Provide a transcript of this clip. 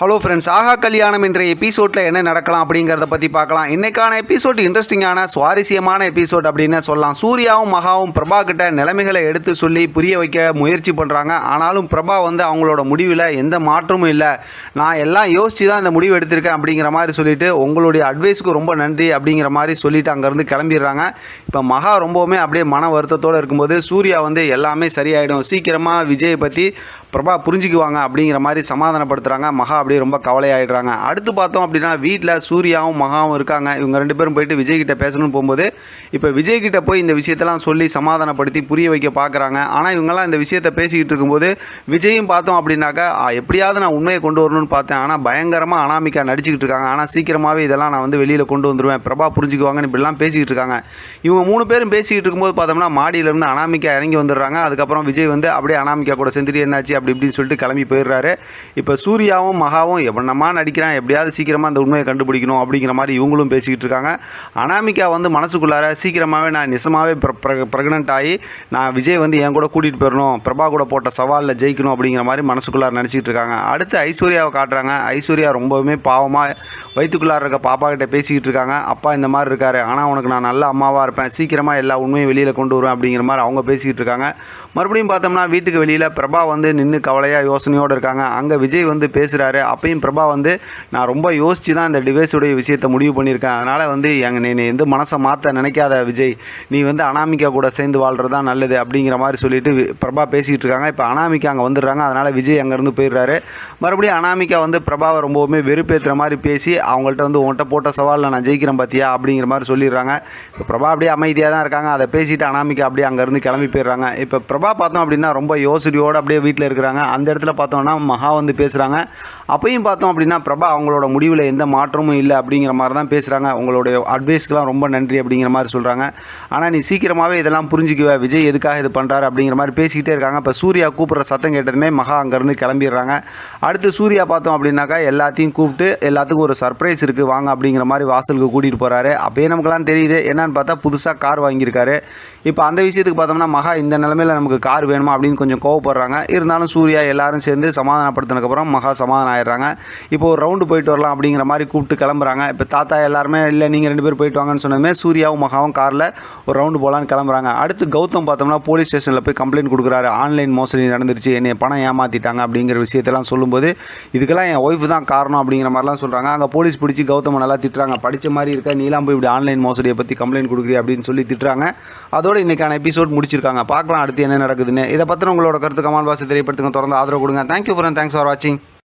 Hello friends ஆஹா கல்யாணம் என்ற எபிசோடில் என்ன நடக்கலாம் அப்படிங்கிறத பற்றி பார்க்கலாம். இன்னைக்கான எபிசோட் இன்ட்ரெஸ்டிங்கான சுவாரஸ்யமான எபிசோட் அப்படின்னு சொல்லலாம். சூர்யாவும் மகாவும் பிரபா கிட்ட நிலைமைகளை எடுத்து சொல்லி புரிய வைக்க முயற்சி பண்ணுறாங்க ஆனாலும் பிரபா வந்து அவங்களோட முடிவில் எந்த மாற்றமும் இல்லை. நான் எல்லாம் யோசித்து தான் இந்த முடிவு எடுத்திருக்கேன் அப்படிங்கிற மாதிரி சொல்லிட்டு உங்களுடைய அட்வைஸுக்கு ரொம்ப நன்றி அப்படிங்கிற மாதிரி சொல்லிட்டு அங்கேருந்து கிளம்பிடுறாங்க. இப்போ மகா ரொம்பவுமே அப்படியே மன வருத்தத்தோடு இருக்கும்போது சூர்யா வந்து எல்லாமே சரியாயிடும். சீக்கிரமாக விஜயை பற்றி பிரபா புரிஞ்சுக்குவாங்க அப்படிங்கிற மாதிரி சமாதானப்படுத்துகிறாங்க மகா அப்படியே ரொம்ப கவலையாயிடுறாங்க. அடுத்து பார்த்தோம் அப்படின்னா வீட்டில் சூர்யாவும் மகாவும் இருக்காங்க. இவங்க ரெண்டு பேரும் போயிட்டு விஜய் கிட்ட பேசணும்னு போகும்போது இப்போ விஜய் கிட்ட போய் இந்த விஷயத்தெல்லாம் சொல்லி சமாதானப்படுத்தி புரிய வைக்க பார்க்குறாங்க ஆனால் இவங்கெல்லாம் இந்த விஷயத்தை பேசிக்கிட்டு இருக்கும்போது விஜயும் பார்த்தோம் அப்படின்னாக்கா எப்படியாவது நான் உண்மையை கொண்டு வரணும்னு பார்த்தேன். ஆனால் பயங்கரமாக அனாமிக்கா நடிச்சுக்கிட்டு இருக்காங்க. ஆனால் சீக்கிரமாகவே இதெல்லாம் நான் வந்து வெளியில் கொண்டு வந்துடுவேன் பிரபா புரிஞ்சுக்குவாங்கன்னு இப்படிலாம் பேசிக்கிட்டு இருக்காங்க. இவங்க மூணு பேரும் பேசிக்கிட்டு இருக்கும்போது பார்த்தோம்னா மாடியிலேருந்து அனாமிக்கா இறங்கி வந்துடுறாங்க. அதுக்கப்புறம் விஜய் வந்து அப்படியே அனாமிக்கா கூட செஞ்சுட்டு என்னாச்சு? அப்படி இப்படின்னு சொல்லிட்டு கிளம்பி போயிடுறாரு. இப்போ சூர்யாவும் மகாவும் எவனமா நடிக்கிறான் எப்படியாவது சீக்கிரமாக அந்த உண்மையை கண்டுபிடிக்கணும் அப்படிங்கிற மாதிரி இவங்களும் பேசிக்கிட்டு இருக்காங்க. அனாமிகா வந்து மனசுக்குள்ளார சீக்கிரமாகவே நான் நிசமாகவே ப்ரெக்னென்ட் ஆகி நான் விஜய் வந்து என் கூட கூட்டிகிட்டு போயிடணும் பிரபா கூட போட்ட சவாலில் ஜெயிக்கணும் அப்படிங்கிற மாதிரி மனசுக்குள்ளார நினச்சிக்கிட்டு இருக்காங்க. அடுத்து ஐஸ்வர்யாவை காட்டுறாங்க. ஐஸ்வர்யா ரொம்பவுமே பாவமாக வயிற்றுக்குள்ளார இருக்க பாப்பா கிட்ட பேசிக்கிட்டு இருக்காங்க. அப்பா இந்த மாதிரி இருக்காரு. ஆனால் உனக்கு நான் நல்ல அம்மாவாக இருப்பேன். சீக்கிரமாக எல்லா உண்மையும் வெளியில் கொண்டு வருவேன் அப்படிங்கிற மாதிரி அவங்க பேசிக்கிட்டு இருக்காங்க. மறுபடியும் பார்த்தோம்னா வீட்டுக்கு வெளியில் பிரபா வந்து நின்று கவலையாக யோசனையோடு இருக்காங்க. அங்கே விஜய் வந்து பேசுகிறாரு அப்பையும் பிரபா வந்து நான் ரொம்ப யோசித்து தான் இந்த டிவைஸுடைய விஷயத்தை முடிவு பண்ணியிருக்கேன். அதனால் வந்து எங்கள் நீ எந்த மனசை மாற்ற நினைக்காத விஜய். நீ வந்து அனாமிகா கூட சேர்ந்து வாழ்கிறது தான் நல்லது அப்படிங்கிற மாதிரி சொல்லிட்டு வி- பிரபா பேசிக்கிட்டு இருக்காங்க. இப்போ அனாமிகா அங்கே வந்துடுறாங்க. அதனால் விஜய் அங்கேருந்து போயிடுறாரு. மறுபடியும் அனாமிகா வந்து பிரபாவை ரொம்பவுமே வெறுப்பேற்றுற மாதிரி பேசி அவங்கள்ட்ட வந்து உன்கிட்ட போட்ட சவாலில் நான் ஜெயிக்கிறேன் பார்த்தியா அப்படிங்கிற மாதிரி சொல்லிடுறாங்க. இப்போ பிரபா அப்படியே அமைதியாக தான் இருக்காங்க. அதை பேசிட்டு அனாமிகா அப்படியே அங்கேருந்து கிளம்பி போயிடுறாங்க. இப்போ பிரபா பார்த்தோம் அப்படின்னா ரொம்ப யோசனையோடு அப்படியே வீட்டில் இருக்கிறாங்க அந்த இடத்துல பார்த்தோம்னா மகா வந்து பேசுகிறாங்க அப்பயும் பார்த்தோம் அப்படின்னா பிரபா அவங்களோட முடிவில் எந்த மாற்றமும் இல்லை அப்படிங்கிற மாதிரி தான் பேசுகிறாங்க உங்களுடைய அட்வைஸ்க்கெலாம் ரொம்ப நன்றி அப்படிங்கிற மாதிரி சொல்கிறாங்க ஆனால் நீ சீக்கிரமாகவே இதெல்லாம் புரிஞ்சுக்குவ. விஜய் எதுக்காக இது பண்ணுறாரு அப்படிங்கிற மாதிரி பேசிக்கிட்டே இருக்காங்க. இப்போ சூர்யா கூப்பிட்ற சத்தம் கேட்டதுமே மகா அங்கேருந்து கிளம்பிடுறாங்க. அடுத்து சூர்யா பார்த்தோம் அப்படின்னாக்கா எல்லாத்தையும் கூப்பிட்டு எல்லாத்துக்கும் ஒரு சர்ப்ரைஸ் இருக்குது வாங்க அப்படிங்கிற மாதிரி வாசலுக்கு கூட்டிகிட்டு போகிறாரு அப்பயே நமக்குலாம் தெரியுது. என்னன்னு பார்த்தா புதுசாக கார் வாங்கியிருக்காரு. இப்போ அந்த விஷயத்துக்கு பார்த்தோம்னா மகா இந்த நிலமையில நமக்கு கார் வேணுமா அப்படின்னு கொஞ்சம் கோவப்படுறாங்க. இருந்தாலும் சூர்யா எல்லாரும் சேர்ந்து சமாதானப்படுத்தினதுக்கப்புறம் மகா சமாதானம் ஆயிடுறாங்க இப்போ ஒரு ரவுண்டு போயிட்டு வரலாம் அப்படிங்கிற மாதிரி கூப்பிட்டு கிளம்புறாங்க. இப்போ தாத்தா எல்லாருமே இல்லை நீங்கள் ரெண்டு பேர் போயிட்டு வாங்கன்னு சொன்னதுமே சூர்யாவும் மகாவும் காரில் ஒரு ரவுண்டு போகலான்னு கிளம்புறாங்க. அடுத்து கௌதம் பார்த்தோம்னா போலீஸ் ஸ்டேஷனில் போய் கம்ப்ளைண்ட் கொடுக்குறாரு. ஆன்லைன் மோசடி நடந்துருச்சு. என்னை பணம் ஏமாற்றிட்டாங்க அப்படிங்கிற விஷயத்தெல்லாம் சொல்லும்போது இதுக்கெல்லாம் என் ஒய்ஃப் தான் காரணம். அப்படிங்கிற மாதிரிலாம் சொல்கிறாங்க அங்கே போலீஸ் பிடிச்சி கௌதம் நல்லா திட்டுறாங்க. படித்த மாதிரி இருக்க நீலாம் போய் இப்படி ஆன்லைன் மோசடியை பற்றி கம்ப்ளைண்ட் கொடுக்குறீ அப்படின்னு சொல்லி திட்டுறாங்க. அதோட இன்றைக்கான எபிசோட் முடிச்சிருக்காங்க. பார்க்கலாம் அடுத்து என்ன நடக்குதுன்னு. இதை பற்றின உங்களோட கருத்து கமால் பாசி தெரியப்படுத்துங்க தொடர்ந்து ஆதரவு கொடுங்க. தேங்க்யூ ஃபார் தேங்க்ஸ் ஃபார் வாட்சிங்